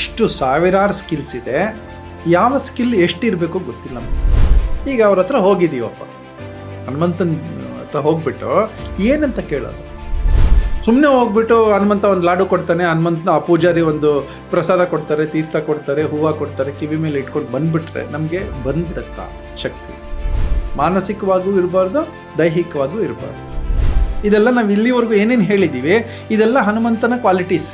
ಇಷ್ಟು ಸಾವಿರಾರು ಸ್ಕಿಲ್ಸ್ ಇದೆ, ಯಾವ ಸ್ಕಿಲ್ ಎಷ್ಟಿರಬೇಕು ಗೊತ್ತಿಲ್ಲ ನಮಗೆ. ಈಗ ಅವ್ರ ಹತ್ರ ಹೋಗಿದ್ದೀವಪ್ಪ. ಹನುಮಂತನ ಹತ್ರ ಹೋಗ್ಬಿಟ್ಟು ಏನಂತ ಕೇಳೋದು? ಸುಮ್ಮನೆ ಹೋಗ್ಬಿಟ್ಟು ಹನುಮಂತ ಒಂದು ಲಾಡು ಕೊಡ್ತಾನೆ, ಹನುಮಂತನ ಆ ಪೂಜಾರಿ ಒಂದು ಪ್ರಸಾದ ಕೊಡ್ತಾರೆ, ತೀರ್ಥ ಕೊಡ್ತಾರೆ, ಹೂವು ಕೊಡ್ತಾರೆ, ಕಿವಿ ಮೇಲೆ ಇಟ್ಕೊಂಡು ಬಂದ್ಬಿಟ್ರೆ ನಮಗೆ ಬಂದ್ಬಿಡುತ್ತಾ ಶಕ್ತಿ. ಮಾನಸಿಕವಾಗೂ ಇರಬಾರ್ದು, ದೈಹಿಕವಾಗೂ ಇರಬಾರ್ದು. ಇದೆಲ್ಲ ನಾವು ಇಲ್ಲಿವರೆಗೂ ಏನೇನು ಹೇಳಿದ್ದೀವಿ, ಇದೆಲ್ಲ ಹನುಮಂತನ qualities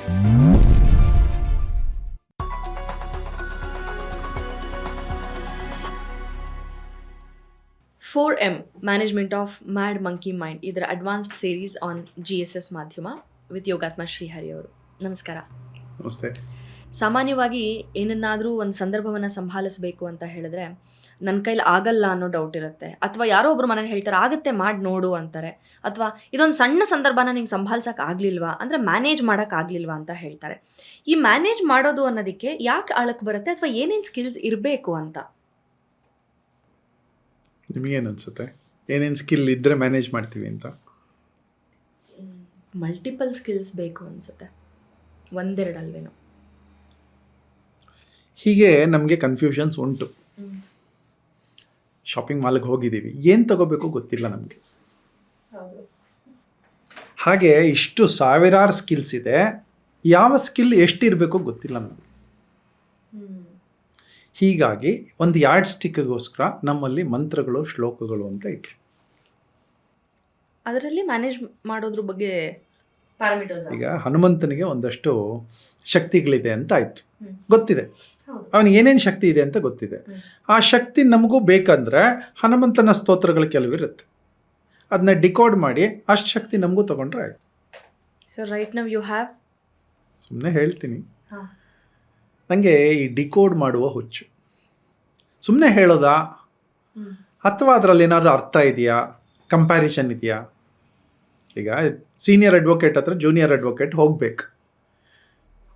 management of mad monkey mind ಇದರ advanced series on G S S ಮಾಧ್ಯಮ ವಿತ್ ಯೋಗಾತ್ಮ ಶ್ರೀಹರಿ ಅವರು. ನಮಸ್ಕಾರ. ನಮಸ್ತೆ. ಸಾಮಾನ್ಯವಾಗಿ ಏನನ್ನಾದರೂ ಒಂದು ಸಂದರ್ಭವನ್ನು ಸಂಭಾಲಿಸಬೇಕು ಅಂತ ಹೇಳಿದ್ರೆ ನನ್ನ ಕೈಲಿ ಆಗಲ್ಲ ಅನ್ನೋ ಡೌಟ್ ಇರುತ್ತೆ. ಅಥವಾ ಯಾರೋ ಒಬ್ರು ಮನೇಲಿ ಹೇಳ್ತಾರೆ ಆಗುತ್ತೆ ಮಾಡಿ ನೋಡು ಅಂತಾರೆ. ಅಥವಾ ಇದೊಂದು ಸಣ್ಣ ಸಂದರ್ಭನ ನಿಂಗೆ ಸಂಭಾಲಿಸೋಕೆ ಆಗ್ಲಿಲ್ವಾ? ಅಂದರೆ ಮ್ಯಾನೇಜ್ ಮಾಡೋಕ್ಕೆ ಆಗ್ಲಿಲ್ವಾ ಅಂತ ಹೇಳ್ತಾರೆ. ಈ ಮ್ಯಾನೇಜ್ ಮಾಡೋದು ಅನ್ನೋದಕ್ಕೆ ಯಾಕೆ ಆಳಕ್ಕೆ ಬರುತ್ತೆ? ಅಥವಾ ಏನೇನು ಸ್ಕಿಲ್ಸ್ ಇರಬೇಕು ಅಂತ? ನಿಮಗೇನು ಅನ್ಸುತ್ತೆ? ಏನೇನು ಸ್ಕಿಲ್ ಇದ್ದರೆ ಮ್ಯಾನೇಜ್ ಮಾಡ್ತೀವಿ ಅಂತ? ಮಲ್ಟಿಪಲ್ ಸ್ಕಿಲ್ಸ್ ಬೇಕು ಅನ್ಸುತ್ತೆ. ಒಂದೆರಡಲ್ವೇನೋ ಹೀಗೆ ನಮಗೆ ಕನ್ಫ್ಯೂಷನ್ಸ್ ಉಂಟು. ಶಾಪಿಂಗ್ ಮಾಲ್ಗೆ ಹೋಗಿದ್ದೀವಿ. ಏನು ತಗೋಬೇಕು ಗೊತ್ತಿಲ್ಲ ನಮಗೆ. ಹಾಗೆ ಇಷ್ಟು ಸಾವಿರಾರು ಸ್ಕಿಲ್ಸ್ ಇದೆ. ಯಾವ ಸ್ಕಿಲ್ ಎಷ್ಟಿರಬೇಕು ಗೊತ್ತಿಲ್ಲ ನಮಗೆ. ಹೀಗಾಗಿ ಒಂದು ಯಾರ್ಡ್ ಸ್ಟಿಕ್ಗೋಸ್ಕರ ನಮ್ಮಲ್ಲಿ ಮಂತ್ರಗಳು ಶ್ಲೋಕಗಳು ಅಂತ ಇಟ್ರು. ಅದರಲ್ಲಿ ಮ್ಯಾನೇಜ್ ಮಾಡೋದ್ರ ಬಗ್ಗೆ ಈಗ ಹನುಮಂತನಿಗೆ ಒಂದಷ್ಟು ಶಕ್ತಿಗಳಿದೆ ಅಂತ ಆಯ್ತು. ಗೊತ್ತಿದೆ. ಅವನಿಗೆ ಏನೇನು ಶಕ್ತಿ ಇದೆ ಅಂತ ಗೊತ್ತಿದೆ. ಆ ಶಕ್ತಿ ನಮಗೂ ಬೇಕಂದ್ರೆ ಹನುಮಂತನ ಸ್ತೋತ್ರಗಳು ಕೆಲವಿರುತ್ತೆ ಅದನ್ನ ಡಿಕೋಡ್ ಮಾಡಿ ಅಷ್ಟು ಶಕ್ತಿ ನಮಗೂ ತಗೊಂಡ್ರೆ ಆಯ್ತು. Sir right now you have ಸುಮ್ಮನೆ ಹೇಳ್ತೀನಿ. ನನಗೆ ಈ ಡಿಕೋಡ್ ಮಾಡುವ ಹುಚ್ಚು. ಸುಮ್ಮನೆ ಹೇಳೋದಾ? ಅಥವಾ ಅದರಲ್ಲಿ ಏನಾದರೂ ಅರ್ಥ ಇದೆಯಾ? ಕಂಪ್ಯಾರಿಸನ್ ಇದೆಯಾ? ಈಗ ಸೀನಿಯರ್ ಅಡ್ವೊಕೇಟ್ ಹತ್ರ ಜೂನಿಯರ್ ಅಡ್ವೊಕೇಟ್ ಹೋಗ್ಬೇಕು.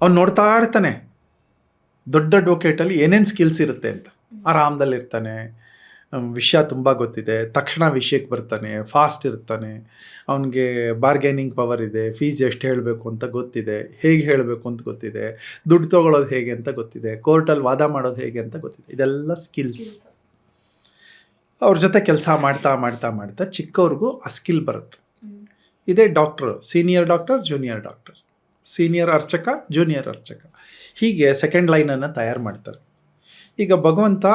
ಅವ್ನು ನೋಡ್ತಾ ಇರ್ತಾನೆ. ದೊಡ್ಡ ಅಡ್ವೊಕೇಟಲ್ಲಿ ಏನೇನು ಸ್ಕಿಲ್ಸ್ ಇರುತ್ತೆ ಅಂತ. ಆರಾಮದಲ್ಲಿರ್ತಾನೆ. ವಿಷಯ ತುಂಬ ಗೊತ್ತಿದೆ. ತಕ್ಷಣ ವಿಷಯಕ್ಕೆ ಬರ್ತಾನೆ ಫಾಸ್ಟ್ ಇರ್ತಾನೆ. ಅವನಿಗೆ ಬಾರ್ಗೇನಿಂಗ್ ಪವರ್ ಇದೆ ಫೀಸ್ ಎಷ್ಟು ಹೇಳಬೇಕು ಅಂತ ಗೊತ್ತಿದೆ. ಹೇಗೆ ಹೇಳಬೇಕು ಅಂತ ಗೊತ್ತಿದೆ. ದುಡ್ಡು ತೊಗೊಳೋದು ಹೇಗೆ ಅಂತ ಗೊತ್ತಿದೆ. ಕೋರ್ಟಲ್ಲಿ ವಾದ ಮಾಡೋದು ಹೇಗೆ ಅಂತ ಗೊತ್ತಿದೆ. ಇದೆಲ್ಲ ಸ್ಕಿಲ್ಸ್ ಅವ್ರ ಜೊತೆ ಕೆಲಸ ಮಾಡ್ತಾ ಮಾಡ್ತಾ ಮಾಡ್ತಾ ಚಿಕ್ಕವ್ರಿಗೂ ಆ ಸ್ಕಿಲ್ ಬರುತ್ತೆ. ಇದೇ doctor senior doctor junior doctor senior ಅರ್ಚಕ ಜೂನಿಯರ್ ಅರ್ಚಕ. ಹೀಗೆ ಸೆಕೆಂಡ್ ಲೈನನ್ನು ತಯಾರು ಮಾಡ್ತಾರೆ. ಈಗ ಭಗವಂತ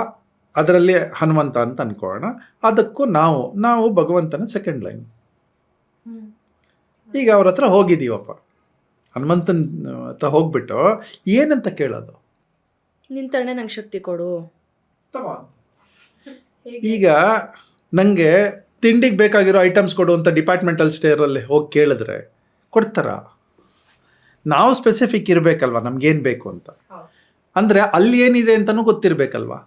ಅದರಲ್ಲಿ ಹನುಮಂತ ಅಂತ ಅನ್ಕೊಳ್ಳೋಣ. ಅದಕ್ಕೂ ನಾವು ನಾವು ಭಗವಂತನ ಸೆಕೆಂಡ್ ಲೈನ್ ಈಗ ಅವ್ರ ಹತ್ರ ಹೋಗಿದ್ದೀವಪ್ಪ. ಹನುಮಂತನ ಹತ್ರ ಹೋಗ್ಬಿಟ್ಟು ಏನಂತ ಕೇಳೋದು? ನಿಂತರಣೆ ನಂಗೆ ಶಕ್ತಿ ಕೊಡು. ಈಗ ನನಗೆ ತಿಂಡಿಗೆ ಬೇಕಾಗಿರೋ ಐಟಮ್ಸ್ ಕೊಡು ಅಂತ ಡಿಪಾರ್ಟ್ಮೆಂಟಲ್ ಸ್ಟೇರಲ್ಲಿ ಹೋಗಿ ಕೇಳಿದ್ರೆ ಕೊಡ್ತಾರ? ನಾವು ಸ್ಪೆಸಿಫಿಕ್ ಇರಬೇಕಲ್ವ ನಮ್ಗೇನು ಬೇಕು ಅಂತ? ಅಂದರೆ ಅಲ್ಲಿ ಏನಿದೆ ಅಂತಲೂ ಗೊತ್ತಿರಬೇಕಲ್ವಾ?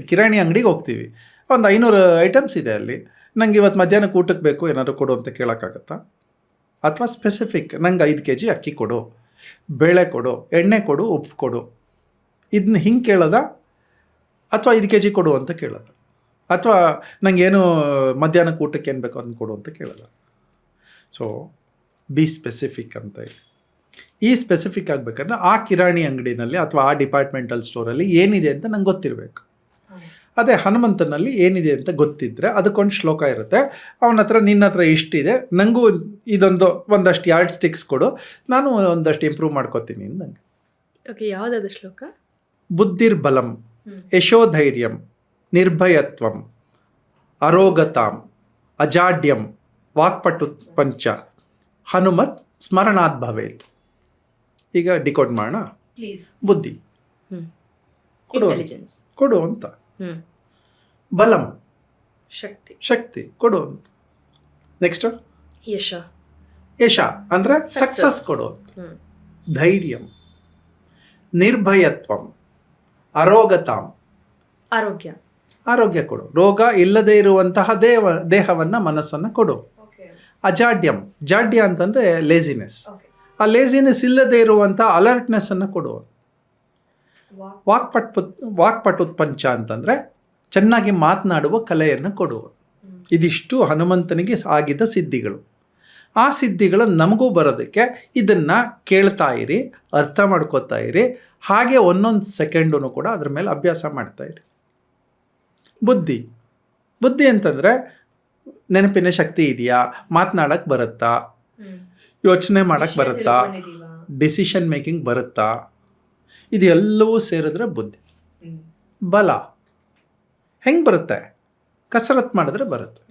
ಕಿರಾಣಿ ಅಂಗಡಿಗೆ ಹೋಗ್ತೀವಿ. ಒಂದು ಐನೂರು ಐಟಮ್ಸ್ ಇದೆ ಅಲ್ಲಿ. ನಂಗೆ ಇವತ್ತು ಮಧ್ಯಾಹ್ನಕ್ಕೆ ಊಟಕ್ಕೆ ಬೇಕು, ಏನಾದರೂ ಕೊಡು ಅಂತ ಕೇಳೋಕ್ಕಾಗತ್ತಾ? ಅಥವಾ ಸ್ಪೆಸಿಫಿಕ್ ನಂಗೆ ಐದು ಕೆ ಜಿ ಅಕ್ಕಿ ಕೊಡು, ಬೇಳೆ ಕೊಡು, ಎಣ್ಣೆ ಕೊಡು, ಉಪ್ಪು ಕೊಡು. ಇದನ್ನ ಹಿಂಗೆ ಕೇಳೋದ? ಅಥವಾ ಐದು ಕೆ ಜಿ ಕೊಡು ಅಂತ ಕೇಳೋದ? ಅಥವಾ ನನಗೇನು ಮಧ್ಯಾಹ್ನಕ್ಕೆ ಊಟಕ್ಕೆ ಏನು ಬೇಕು ಅದನ್ನ ಕೊಡು ಅಂತ ಕೇಳೋದ? ಸೊ ಬಿ ಸ್ಪೆಸಿಫಿಕ್ ಅಂತ ಇದೆ ಈ ಸ್ಪೆಸಿಫಿಕ್ ಆಗಬೇಕಂದ್ರೆ ಆ ಕಿರಾಣಿ ಅಂಗಡಿನಲ್ಲಿ ಅಥವಾ ಆ ಡಿಪಾರ್ಟ್ಮೆಂಟಲ್ ಸ್ಟೋರಲ್ಲಿ ಏನಿದೆ ಅಂತ ನಂಗೆ ಗೊತ್ತಿರಬೇಕು. ಅದೇ ಹನುಮಂತನಲ್ಲಿ ಏನಿದೆ ಅಂತ ಗೊತ್ತಿದ್ರೆ ಅದಕ್ಕೊಂದು ಶ್ಲೋಕ ಇರುತ್ತೆ. ಅವನ ಹತ್ರ ನಿನ್ನ ಹತ್ರ ಇಷ್ಟಿದೆ ನನಗೂ ಇದೊಂದು ಒಂದಷ್ಟು ಯಾರ್ಡ್ ಸ್ಟಿಕ್ಸ್ ಕೊಡು. ನಾನು ಒಂದಷ್ಟು ಇಂಪ್ರೂವ್ ಮಾಡ್ಕೋತೀನಿ ನಂಗೆ. ಓಕೆ ಯಾವುದಾದ್ರು ಶ್ಲೋಕ? ಬುದ್ಧಿರ್ಬಲಂ ಯಶೋಧೈರ್ಯಂ ನಿರ್ಭಯತ್ವಂ ಅರೋಗತಾಂ ಅಜಾಡ್ಯಂ ವಾಕ್ಪಟು ಪಂಚ ಹನುಮತ್ ಸ್ಮರಣಾತ್ ಭವೇತ್. ಈಗ ಡಿಕೋಡ್ ಮಾಡೋಣ. ಪ್ಲೀಸ್ ಬುದ್ಧಿ. ಕೊಡು ಕೊಡು ಅಂತ. ಬಲಂ. ಶಕ್ತಿ. ಶಕ್ತಿ. ಕೊಡು ಅಂತ. ನೆಕ್ಸ್ಟ್ ಯಶ. ಯಶ ಅಂದರೆ. ಸಕ್ಸಸ್ ಕೊಡು ಧೈರ್ಯಂ. ನಿರ್ಭಯತ್ವಂ. ಅರೋಗತಾಂ. ಆರೋಗ್ಯ. ಆರೋಗ್ಯ ಕೊಡು. ರೋಗ ಇಲ್ಲದೆ ಇರುವಂತಹ ದೇವ ದೇಹವನ್ನು ಮನಸ್ಸನ್ನು ಕೊಡು. ಅಜಾಡ್ಯಂ. ಜಾಡ್ಯ ಅಂತಂದರೆ ಲೇಸಿನೆಸ್ ಆ ಲೇಸಿನೆಸ್ ಇಲ್ಲದೆ ಇರುವಂಥ ಅಲರ್ಟ್ನೆಸ್ಸನ್ನು ಕೊಡು ವಾಕ್ಪಟ್ ವಾಕ್ಪಟುತ್ಪಂಚ ಅಂತಂದರೆ ಚೆನ್ನಾಗಿ ಮಾತನಾಡುವ ಕಲೆಯನ್ನು ಕೊಡುವ. ಇದಿಷ್ಟು ಹನುಮಂತನಿಗೆ ಆಗಿದ್ದ ಸಿದ್ಧಿಗಳು. ಆ ಸಿದ್ಧಿಗಳು ನಮಗೂ ಬರೋದಕ್ಕೆ ಇದನ್ನು ಕೇಳ್ತಾ ಇರಿ ಅರ್ಥ ಮಾಡ್ಕೋತಾ ಇರಿ ಹಾಗೆ ಒಂದೊಂದು ಸೆಕೆಂಡೂ ಕೂಡ ಅದ್ರ ಮೇಲೆ ಅಭ್ಯಾಸ ಮಾಡ್ತಾ ಇರಿ. ಬುದ್ಧಿ. ಬುದ್ಧಿ ಅಂತಂದರೆ ನೆನಪಿನ ಶಕ್ತಿ ಇದೆಯಾ? ಮಾತನಾಡಕ್ಕೆ ಬರುತ್ತಾ? ಯೋಚನೆ ಮಾಡಕ್ಕೆ ಬರುತ್ತಾ? ಡಿಸಿಷನ್ ಮೇಕಿಂಗ್ ಬರುತ್ತಾ? ಇದೆಲ್ಲವೂ ಸೇರಿದ್ರೆ ಬುದ್ಧಿ. ಬಲ. ಹೆಂಗೆ ಬರುತ್ತೆ? ಕಸರತ್ತು ಮಾಡಿದ್ರೆ ಬರುತ್ತೆ.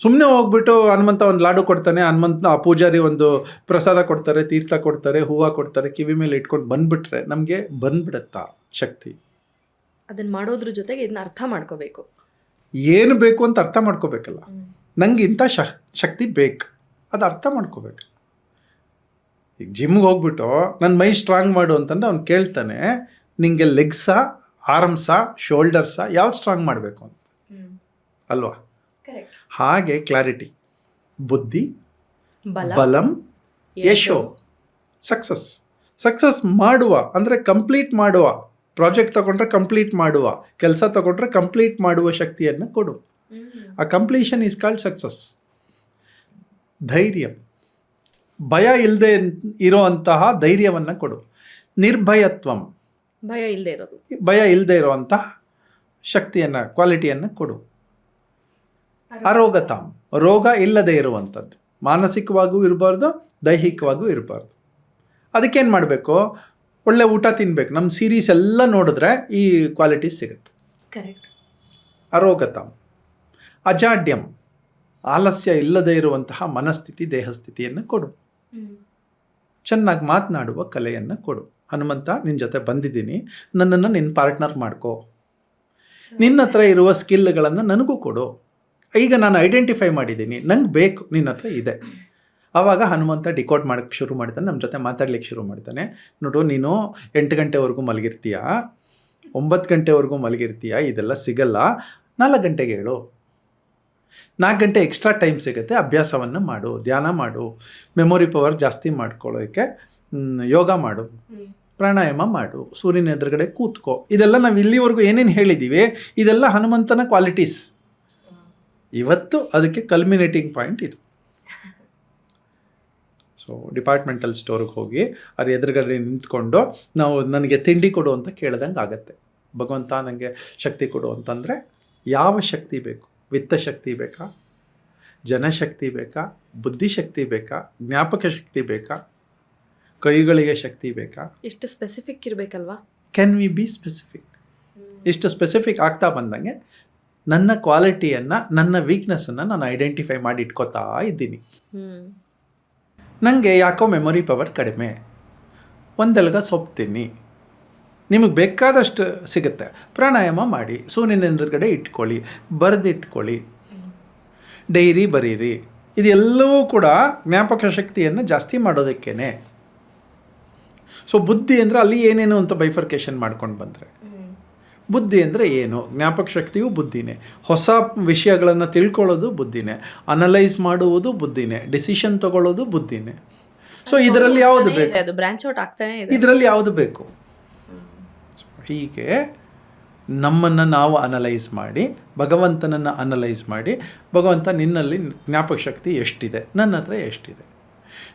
ಸುಮ್ಮನೆ ಹೋಗ್ಬಿಟ್ಟು ಹನುಮಂತ ಒಂದು ಲಾಡು ಕೊಡ್ತಾನೆ ಹನುಮಂತನ ಆ ಪೂಜಾರಿ ಒಂದು ಪ್ರಸಾದ ಕೊಡ್ತಾರೆ ತೀರ್ಥ ಕೊಡ್ತಾರೆ ಹೂವು ಕೊಡ್ತಾರೆ ಕಿವಿ ಮೇಲೆ ಇಟ್ಕೊಂಡು ಬಂದ್ಬಿಟ್ರೆ ನಮಗೆ ಬಂದ್ಬಿಡತ್ತಾ ಶಕ್ತಿ? ಅದನ್ನು ಮಾಡೋದ್ರ ಜೊತೆಗೆ ಇದನ್ನ ಅರ್ಥ ಮಾಡ್ಕೋಬೇಕು. ಏನು ಬೇಕು ಅಂತ ಅರ್ಥ ಮಾಡ್ಕೋಬೇಕಲ್ಲ. ನಂಗೆ ಇಂಥ ಶಕ್ ಶಕ್ತಿ ಬೇಕು. ಅದು ಅರ್ಥ ಮಾಡ್ಕೋಬೇಕು. ಈಗ ಜಿಮ್ಗೆ ಹೋಗ್ಬಿಟ್ಟು ನನ್ನ ಮೈ ಸ್ಟ್ರಾಂಗ್ ಮಾಡು ಅಂತಂದ್ರೆ ಅವ್ನು ಕೇಳ್ತಾನೆ ನಿಂಗೆ ಲೆಗ್ಸಾ ಆರ್ಮ್ಸಾ ಶೋಲ್ಡರ್ಸಾ ಯಾವ್ದು ಸ್ಟ್ರಾಂಗ್ ಮಾಡಬೇಕು ಅಂತ. ಅಲ್ವಾ? ಹಾಗೆ ಕ್ಲಾರಿಟಿ ಬುದ್ಧಿ ಬಲ ಬಲಂ ಯಶೋ. ಸಕ್ಸಸ್ ಸಕ್ಸಸ್ ಮಾಡುವ ಅಂದರೆ ಕಂಪ್ಲೀಟ್ ಮಾಡುವ ಪ್ರಾಜೆಕ್ಟ್ ತಗೊಂಡ್ರೆ ಕಂಪ್ಲೀಟ್ ಮಾಡುವ ಕೆಲಸ ತಗೊಂಡ್ರೆ ಕಂಪ್ಲೀಟ್ ಮಾಡುವ ಶಕ್ತಿಯನ್ನು ಕೊಡು. ಆ ಕಂಪ್ಲೀಷನ್ ಈಸ್ ಕಾಲ್ಡ್ ಸಕ್ಸಸ್ ಧೈರ್ಯ. ಭಯ ಇಲ್ಲದೆ ಇರೋ ಅಂತಹ ಧೈರ್ಯವನ್ನು ಕೊಡು. ನಿರ್ಭಯತ್ವಂ. ಭಯ ಇಲ್ಲದೆ ಇರೋದು. ಭಯ ಇಲ್ಲದೆ ಇರುವಂತಹ ಶಕ್ತಿಯನ್ನು ಕ್ವಾಲಿಟಿಯನ್ನು ಕೊಡು. ಅರೋಗತಾಮ್ ರೋಗ ಇಲ್ಲದೆ ಇರುವಂಥದ್ದು. ಮಾನಸಿಕವಾಗೂ ಇರಬಾರ್ದು ದೈಹಿಕವಾಗೂ ಇರಬಾರ್ದು. ಅದಕ್ಕೇನು ಮಾಡಬೇಕು? ಒಳ್ಳೆ ಊಟ ತಿನ್ಬೇಕು. ನಮ್ಮ ಸೀರೀಸ್ ಎಲ್ಲ ನೋಡಿದ್ರೆ ಈ ಕ್ವಾಲಿಟಿ ಸಿಗುತ್ತೆ. ಕರೆಕ್ಟ್ ಅರೋಗತಾಂ ಅಜಾಡ್ಯಂ. ಆಲಸ್ಯ ಇಲ್ಲದೆ ಇರುವಂತಹ ಮನಸ್ಥಿತಿ ದೇಹಸ್ಥಿತಿಯನ್ನು ಕೊಡು. ಚೆನ್ನಾಗಿ ಮಾತನಾಡುವ ಕಲೆಯನ್ನು ಕೊಡು. ಹನುಮಂತ ನಿನ್ನ ಜೊತೆ ಬಂದಿದ್ದೀನಿ. ನನ್ನನ್ನು ನಿನ್ನ ಪಾರ್ಟ್ನರ್ ಮಾಡ್ಕೋ. ನಿನ್ನ ಹತ್ರ ಇರುವ ಸ್ಕಿಲ್ಗಳನ್ನು ನನಗೂ ಕೊಡು. ಈಗ ನಾನು ಐಡೆಂಟಿಫೈ ಮಾಡಿದ್ದೀನಿ. ನಂಗೆ ಬೇಕು, ನಿನ್ನ ಹತ್ರ ಇದೆ. ಆವಾಗ ಹನುಮಂತ ಡಿಕೋಡ್ ಮಾಡೋಕ್ಕೆ ಶುರು ಮಾಡ್ತಾನೆ ನಮ್ಮ ಜೊತೆ ಮಾತಾಡ್ಲಿಕ್ಕೆ ಶುರು ಮಾಡ್ತಾನೆ. ನೋಡು, ನೀನು ಎಂಟು ಗಂಟೆವರೆಗೂ ಮಲಗಿರ್ತೀಯ? ಒಂಬತ್ತು ಗಂಟೆವರೆಗೂ ಮಲಗಿರ್ತೀಯ? ಇದೆಲ್ಲ ಸಿಗಲ್ಲ. ನಾಲ್ಕು ಗಂಟೆಗೆ ಹೇಳು. ನಾಲ್ಕು ಗಂಟೆ ಎಕ್ಸ್ಟ್ರಾ ಟೈಮ್ ಸಿಗುತ್ತೆ. ಅಭ್ಯಾಸವನ್ನು ಮಾಡು. ಧ್ಯಾನ ಮಾಡು. ಮೆಮೊರಿ ಪವರ್ ಜಾಸ್ತಿ ಮಾಡ್ಕೊಳ್ಳೋಕ್ಕೆ ಯೋಗ ಮಾಡು. ಪ್ರಾಣಾಯಾಮ ಮಾಡು, ಸೂರ್ಯನ ಎದುರುಗಡೆ ಕೂತ್ಕೋ. ಇದೆಲ್ಲ ನಾವು ಇಲ್ಲಿವರೆಗೂ ಏನೇನು ಹೇಳಿದ್ದೀವಿ ಇದೆಲ್ಲ ಹನುಮಂತನ ಕ್ವಾಲಿಟೀಸ್ ಇವತ್ತು ಅದಕ್ಕೆ ಕಲ್ಮಿನೇಟಿಂಗ್ ಪಾಯಿಂಟ್ ಇದು. ಸೊ ಡಿಪಾರ್ಟ್ಮೆಂಟಲ್ ಸ್ಟೋರ್ಗೆ ಹೋಗಿ ಅದ್ರ ಎದುರುಗಡೆ ನಿಂತ್ಕೊಂಡು ನಾವು ನನಗೆ ತಿಂಡಿ ಕೊಡು ಅಂತ ಕೇಳ್ದಂಗೆ ಆಗುತ್ತೆ. ಭಗವಂತ ನನಗೆ ಶಕ್ತಿ ಕೊಡು ಅಂತಂದರೆ ಯಾವ ಶಕ್ತಿ ಬೇಕು? ವಿತ್ತ ಶಕ್ತಿ ಬೇಕಾ? ಜನಶಕ್ತಿ ಬೇಕಾ? ಬುದ್ಧಿಶಕ್ತಿ ಬೇಕಾ? ಜ್ಞಾಪಕ ಶಕ್ತಿ ಬೇಕಾ? ಕೈಗಳಿಗೆ ಶಕ್ತಿ ಬೇಕಾ? ಎಷ್ಟು ಸ್ಪೆಸಿಫಿಕ್ ಇರಬೇಕಲ್ವಾ? ಕ್ಯಾನ್ ವಿ ಬಿ ಸ್ಪೆಸಿಫಿಕ್ ಇಷ್ಟು ಸ್ಪೆಸಿಫಿಕ್ ಆಗ್ತಾ ಬಂದಂಗೆ ನನ್ನ ಕ್ವಾಲಿಟಿಯನ್ನು ನನ್ನ ವೀಕ್ನೆಸ್ಸನ್ನು ನಾನು ಐಡೆಂಟಿಫೈ ಮಾಡಿ ಇಟ್ಕೋತಾ ಇದ್ದೀನಿ. ನನಗೆ ಯಾಕೋ ಮೆಮೊರಿ ಪವರ್ ಕಡಿಮೆ. ಒಂದೆಲ್ಗ ಸೊಪ್ತೀನಿ. ನಿಮಗೆ ಬೇಕಾದಷ್ಟು ಸಿಗುತ್ತೆ. ಪ್ರಾಣಾಯಾಮ ಮಾಡಿ ಸೂರ್ಯನ ಎದುರುಗಡೆ ಇಟ್ಕೊಳ್ಳಿ ಬರೆದಿಟ್ಕೊಳ್ಳಿ. ಡೈರಿ ಬರೀರಿ. ಇದೆಲ್ಲವೂ ಕೂಡ ಜ್ಞಾಪಕ ಶಕ್ತಿಯನ್ನು ಜಾಸ್ತಿ ಮಾಡೋದಕ್ಕೇನೆ. ಸೊ ಬುದ್ಧಿ ಅಂದರೆ ಅಲ್ಲಿ ಏನೇನು ಅಂತ ಬೈಫರ್ಕೇಶನ್ ಮಾಡ್ಕೊಂಡು ಬಂದರೆ. ಬುದ್ಧಿ ಅಂದರೆ ಏನು? ಜ್ಞಾಪಕ ಶಕ್ತಿಯು ಬುದ್ಧಿನೇ. ಹೊಸ ವಿಷಯಗಳನ್ನು ತಿಳ್ಕೊಳ್ಳೋದು ಬುದ್ಧಿನೇ. ಅನಲೈಸ್ ಮಾಡುವುದು ಬುದ್ಧಿನೇ. ಡಿಸಿಷನ್ ತಗೊಳ್ಳೋದು ಬುದ್ಧಿನೇ. ಸೊ ಇದರಲ್ಲಿ ಯಾವುದು ಬೇಕು? ಬ್ರಾಂಚ್ ಔಟ್ ಆಗ್ತಾನೆ ಇದರಲ್ಲಿ ಯಾವುದು ಬೇಕು? ಹೀಗೆ ನಮ್ಮನ್ನು ನಾವು ಅನಲೈಸ್ ಮಾಡಿ ಭಗವಂತನನ್ನು ಅನಲೈಸ್ ಮಾಡಿ ಭಗವಂತ ನಿನ್ನಲ್ಲಿ ಜ್ಞಾಪಕ ಶಕ್ತಿ ಎಷ್ಟಿದೆ? ನನ್ನ ಹತ್ರ ಎಷ್ಟಿದೆ?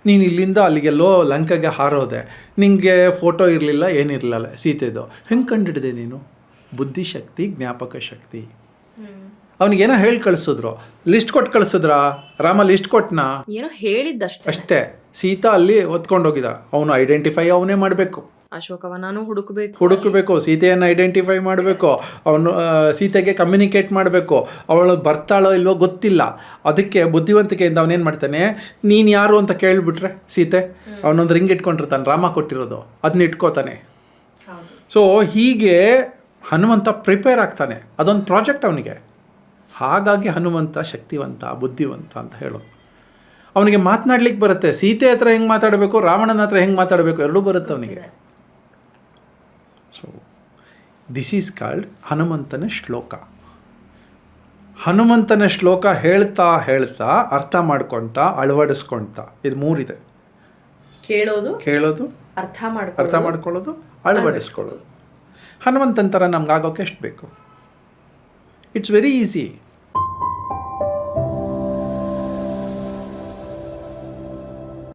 ನೀನು ಇಲ್ಲಿಂದ ಅಲ್ಲಿಗೆ ಲೋ ಲಂಕಾಗೆ ಹಾರೋದೆ. ನಿಂಗೆ ಫೋಟೋ ಇರಲಿಲ್ಲ ಏನಿರಲಿಲ್ಲ ಸೀತೆದು. ಹೆಂಗೆ ಕಂಡಿಡಿದೆ ನೀನು? ಬುದ್ಧಿಶಕ್ತಿ ಜ್ಞಾಪಕ ಶಕ್ತಿ. ಅವನಿಗೇನೋ ಹೇಳಿ ಕಳಿಸಿದ್ರು. ಲಿಸ್ಟ್ ಕೊಟ್ಟು ಕಳಿಸಿದ್ರ? ರಾಮ ಲಿಸ್ಟ್ ಕೊಟ್ನಾ? ಏನೋ ಹೇಳಿದ್ದಷ್ಟೇ. ಅಷ್ಟೇ. ಸೀತಾ ಅಲ್ಲಿ ಹೊತ್ಕೊಂಡೋಗಿದ. ಅವನು ಐಡೆಂಟಿಫೈ ಅವನೇ ಮಾಡಬೇಕು. ಅಶೋಕವನಾನು ಹುಡುಕಬೇಕು. ಹುಡುಕಬೇಕು ಸೀತೆಯನ್ನು ಐಡೆಂಟಿಫೈ ಮಾಡಬೇಕು ಅವನು ಸೀತೆಗೆ ಕಮ್ಯುನಿಕೇಟ್ ಮಾಡಬೇಕು. ಅವಳು ಬರ್ತಾಳೋ ಇಲ್ವೋ ಗೊತ್ತಿಲ್ಲ. ಅದಕ್ಕೆ ಬುದ್ಧಿವಂತಿಕೆಯಿಂದ ಅವನೇನು ಮಾಡ್ತಾನೆ ನೀನು ಯಾರು ಅಂತ ಕೇಳಿಬಿಟ್ರೆ ಸೀತೆ ಅವನೊಂದು ರಿಂಗ್ ಇಟ್ಕೊಂಡಿರ್ತಾನೆ ರಾಮ ಕೊಟ್ಟಿರೋದು. ಅದನ್ನ ಇಟ್ಕೋತಾನೆ. ಸೊ ಹೀಗೆ ಹನುಮಂತ ಪ್ರಿಪೇರ್ ಆಗ್ತಾನೆ. ಅದೊಂದು ಪ್ರಾಜೆಕ್ಟ್ ಅವನಿಗೆ. ಹಾಗಾಗಿ ಹನುಮಂತ ಶಕ್ತಿವಂತ ಬುದ್ಧಿವಂತ ಅಂತ ಹೇಳೋದು. ಅವನಿಗೆ ಮಾತನಾಡ್ಲಿಕ್ಕೆ ಬರುತ್ತೆ. ಸೀತೆ ಹತ್ರ ಹೆಂಗೆ ಮಾತಾಡಬೇಕು ರಾವಣನ ಹತ್ರ ಹೆಂಗೆ ಮಾತಾಡಬೇಕು ಎರಡೂ ಬರುತ್ತೆ ಅವನಿಗೆ. ದಿಸ್ ಈಸ್ ಕಾಲ್ಡ್ ಹನುಮಂತನ ಶ್ಲೋಕ ಹನುಮಂತನ ಶ್ಲೋಕ ಹೇಳ್ತಾ ಹೇಳ್ತಾ ಅರ್ಥ ಮಾಡ್ಕೊಳ್ತಾ ಅಳವಡಿಸ್ಕೊಳ್ತಾ ಇದು ಮೂರಿದೆ. ಕೇಳೋದು ಕೇಳೋದು ಅರ್ಥ ಮಾಡಿ ಅರ್ಥ ಮಾಡ್ಕೊಳ್ಳೋದು ಅಳವಡಿಸ್ಕೊಳ್ಳೋದು. ಹನುಮಂತನ ಥರ ನಮ್ಗಾಗೋಕೆ ಎಷ್ಟು ಬೇಕು? It's very easy